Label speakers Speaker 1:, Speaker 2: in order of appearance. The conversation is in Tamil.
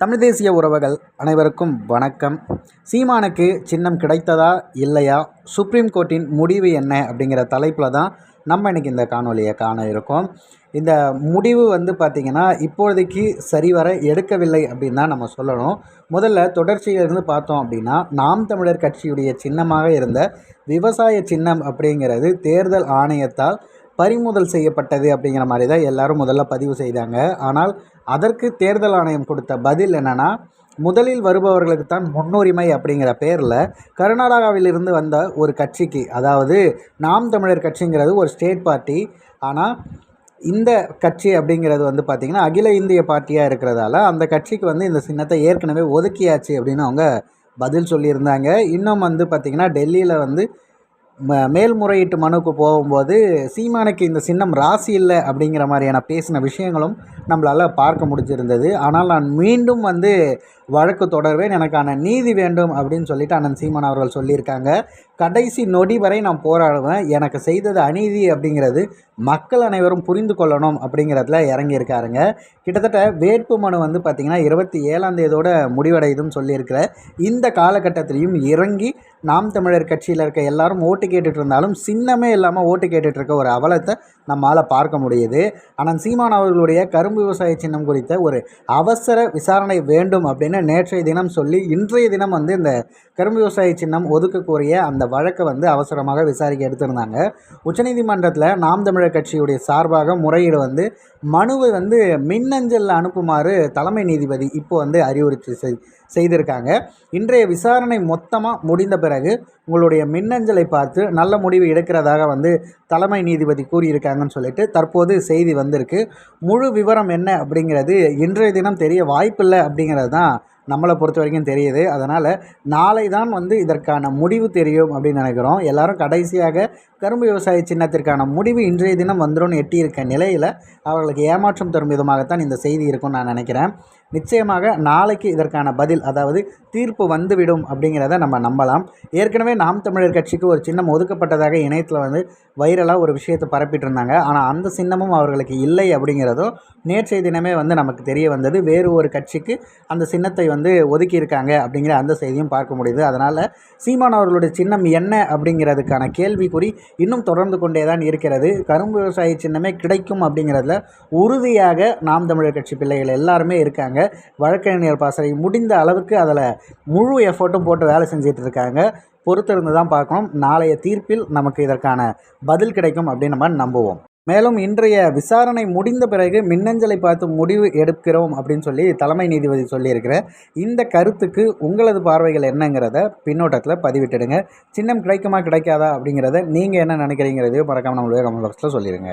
Speaker 1: தமிழ் தேசிய உறவுகள் அனைவருக்கும் வணக்கம். சீமானுக்கு சின்னம் கிடைத்ததா இல்லையா? சுப்ரீம் கோர்ட்டின் முடிவு என்ன அப்படிங்கிற தலைப்பில் தான் நம்ம இன்றைக்கி இந்த காணொலியை காண இருக்கோம். இந்த முடிவு வந்து பார்த்திங்கன்னா இப்போதைக்கு சரிவர எடுக்கவில்லை அப்படின்னு தான் நம்ம சொல்லணும். முதல்ல தொடர்ச்சியிலிருந்து பார்த்தோம் அப்படின்னா நாம் தமிழர் கட்சியுடைய சின்னமாக இருந்த விவசாய சின்னம் அப்படிங்கிறது தேர்தல் ஆணையத்தால் பறிமுதல் செய்யப்பட்டது அப்படிங்கிற மாதிரி தான் எல்லோரும் முதல்ல பதிவு செய்தாங்க. ஆனால் அதற்கு தேர்தல் ஆணையம் கொடுத்த பதில் என்னென்னா முதலில் வருபவர்களுக்கு தான் முன்னுரிமை அப்படிங்கிற பேரில் கர்நாடகாவிலிருந்து வந்த ஒரு கட்சிக்கு அதாவது நாம் தமிழர் கட்சிங்கிறது ஒரு ஸ்டேட் பார்ட்டி ஆனால் இந்த கட்சி அப்படிங்கிறது வந்து பார்த்திங்கன்னா அகில இந்திய பார்ட்டியாக இருக்கிறதால அந்த கட்சிக்கு வந்து இந்த சின்னத்தை ஏற்கனவே ஒதுக்கியாச்சு அப்படின்னு அவங்க பதில் சொல்லியிருந்தாங்க. இன்னும் வந்து பார்த்திங்கன்னா டெல்லியில் வந்து மேல்முறையீட்டு மனுவுக்கு போகும்போது சீமானுக்கு இந்த சின்னம் ராசி இல்லை அப்படிங்கிற மாதிரியான பேசின விஷயங்களும் நம்மளால் பார்க்க முடிஞ்சிருந்தது. ஆனால் நான் மீண்டும் வந்து வழக்கு தொடர்வேன். எனக்கான நீதி வேண்டும் அப்படின்னு சொல்லிட்டு அண்ணன் சீமான் அவர்கள் சொல்லியிருக்காங்க. கடைசி நொடி வரை நான் போராடுவேன். எனக்கு செய்தது அநீதி அப்படிங்கிறது மக்கள் அனைவரும் புரிந்து கொள்ளணும் அப்படிங்கிறதுல இறங்கியிருக்காருங்க. கிட்டத்தட்ட வேட்பு மனு வந்து பார்த்திங்கன்னா இருபத்தி ஏழாம் தேதியோட முடிவடையுதுன்னு சொல்லியிருக்கிற இந்த காலகட்டத்திலையும் இறங்கி நாம் தமிழர் கட்சியில் இருக்க எல்லாரும் ஓட்டு கேட்டுட்டு இருந்தாலும் சின்னமே இல்லாமல் ஓட்டு கேட்டுட்டு இருக்க ஒரு அவலத்தை நம்மால் பார்க்க முடியுது. ஆனால் சீமான் அவர்களுடைய கரும்பு கரும்பு விவசாய சின்னம் குறித்த ஒரு அவசர விசாரணை வேண்டும் அப்படின்னு நேற்றைய தினம் சொல்லி இன்றைய தினம் வந்து இந்த கரும்பு விவசாய சின்னம் ஒதுக்கக்கூடிய அந்த வழக்கை வந்து அவசரமாக விசாரிக்க எடுத்திருந்தாங்க. உச்சநீதிமன்றத்தில் நாம் தமிழர் கட்சியுடைய சார்பாக முறையீடு வந்து மனுவை வந்து மின்னஞ்சலில் அனுப்புமாறு தலைமை நீதிபதி இப்போ வந்து அறிவுறுத்தி செய் செய்திருக்காங்க. இன்றைய விசாரணை மொத்தமாக முடிந்த பிறகு உங்களுடைய மின்னஞ்சலை பார்த்து நல்ல முடிவு எடுக்கிறதாக வந்து தலைமை நீதிபதி கூறியிருக்காங்கன்னு சொல்லிட்டு தற்போது செய்தி வந்திருக்கு. முழு விவரம் என்ன அப்படிங்கிறது இன்றைய தினம் தெரிய வாய்ப்பில்லை அப்படிங்கிறது தான் நம்மளை பொறுத்த வரைக்கும் தெரியுது. அதனால் நாளை தான் வந்து இதற்கான முடிவு தெரியும் அப்படின்னு நினைக்கிறோம். எல்லோரும் கடைசியாக கரும்பு விவசாய சின்னத்திற்கான முடிவு இன்றைய தினம் வந்துடும் எட்டியிருக்க நிலையில் அவர்களுக்கு ஏமாற்றம் தரும் விதமாகத்தான் இந்த செய்தி இருக்கும்னு நான் நினைக்கிறேன். நிச்சயமாக நாளைக்கு இதற்கான பதில் அதாவது தீர்ப்பு வந்துவிடும் அப்படிங்கிறத நம்ம நம்பலாம். ஏற்கனவே நாம் தமிழர் கட்சிக்கு ஒரு சின்னம் ஒதுக்கப்பட்டதாக இணையத்தில் வந்து வைரலாக ஒரு விஷயத்தை பரப்பிட்டு இருந்தாங்க ஆனால் அந்த சின்னமும் அவர்களுக்கு இல்லை அப்படிங்கிறதும் நேற்றைய தினமே வந்து நமக்கு தெரிய வந்தது. வேறு ஒரு கட்சிக்கு அந்த சின்னத்தை வந்து ஒதுக்கியிருக்காங்க அப்படிங்கிற அந்த செய்தியும் பார்க்க முடியுது. அதனால் சீமான் அவர்களுடைய சின்னம் என்ன அப்படிங்கிறதுக்கான கேள்விக்குறி இன்னும் தொடர்ந்து கொண்டே தான் இருக்கிறது. கரும்பு விவசாய சின்னமே கிடைக்கும் அப்படிங்கிறதுல உறுதியாக நாம் தமிழர் கட்சி பிள்ளைகள் எல்லாருமே இருக்காங்க. இருக்காங்க வழக்கறிஞர் பாசறை முடிந்த அளவுக்கு அதில் முழு எஃபர்ட்டும் போட்டு வேலை செஞ்சிட்டு இருக்காங்க. பொறுத்திருந்து தான் பார்க்கணும். நாளைய தீர்ப்பில் நமக்கு இதற்கான பதில் கிடைக்கும் அப்படின்னு நம்ம நம்புவோம். மேலும் இன்றைய விசாரணை முடிந்த பிறகு மின்னஞ்சலை பார்த்து முடிவு எடுக்கிறோம் அப்படின்னு சொல்லி தலைமை நீதிபதி சொல்லியிருக்கிற இந்த கருத்துக்கு உங்களது பார்வைகள் என்னங்கிறத பின்னோட்டத்தில் பதிவிட்டுடுங்க. சின்னம் கிடைக்குமா கிடைக்காதா அப்படிங்கிறத நீங்கள் என்ன நினைக்கிறீங்கிறதையும் மறக்காமல் நம்மளுடைய கமெண்ட் பாக்ஸில் சொல்லிடுங்க